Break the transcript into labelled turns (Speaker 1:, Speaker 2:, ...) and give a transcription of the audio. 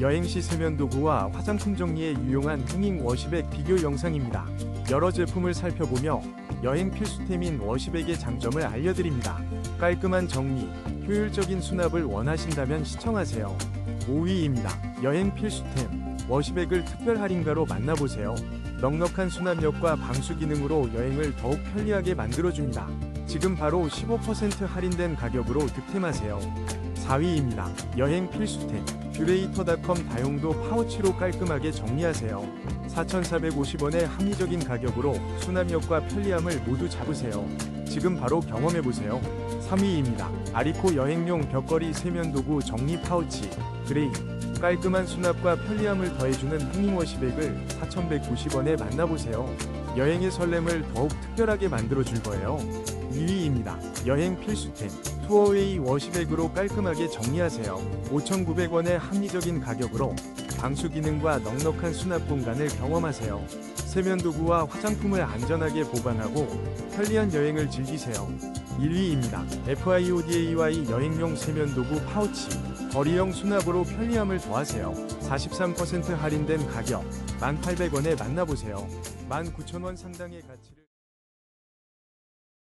Speaker 1: 여행 시 세면도구와 화장품 정리에 유용한 행잉 워시백 비교 영상입니다. 여러 제품을 살펴보며 여행 필수템인 워시백의 장점을 알려드립니다. 깔끔한 정리, 효율적인 수납을 원하신다면 시청하세요. 5위입니다. 여행 필수템 워시백을 특별 할인가로 만나보세요. 넉넉한 수납력과 방수 기능으로 여행을 더욱 편리하게 만들어줍니다. 지금 바로 15% 할인된 가격으로 득템하세요. 4위입니다. 여행 필수템 뷰레이터닷컴 다용도 파우치로 깔끔하게 정리하세요. 4,450원의 합리적인 가격으로 수납력과 편리함을 모두 잡으세요. 지금 바로 경험해보세요. 3위입니다. 아리코 여행용 벽걸이 세면도구 정리 파우치 그레이 깔끔한 수납과 편리함을 더해주는 행잉워시백을 4,190원에 만나보세요. 여행의 설렘을 더욱 특별하게 만들어줄 거예요. 2위입니다. 여행 필수템 투어웨이 워시백으로 깔끔하게 정리하세요. 5,900원의 합리적인 가격으로 방수 기능과 넉넉한 수납 공간을 경험하세요. 세면도구와 화장품을 안전하게 보관하고 편리한 여행을 즐기세요. 1위입니다. FIODAY 여행용 세면도구 파우치 거리형 수납으로 편리함을 더하세요. 43% 할인된 가격 1,800원에 만나보세요. 19,000원 상당의 가치를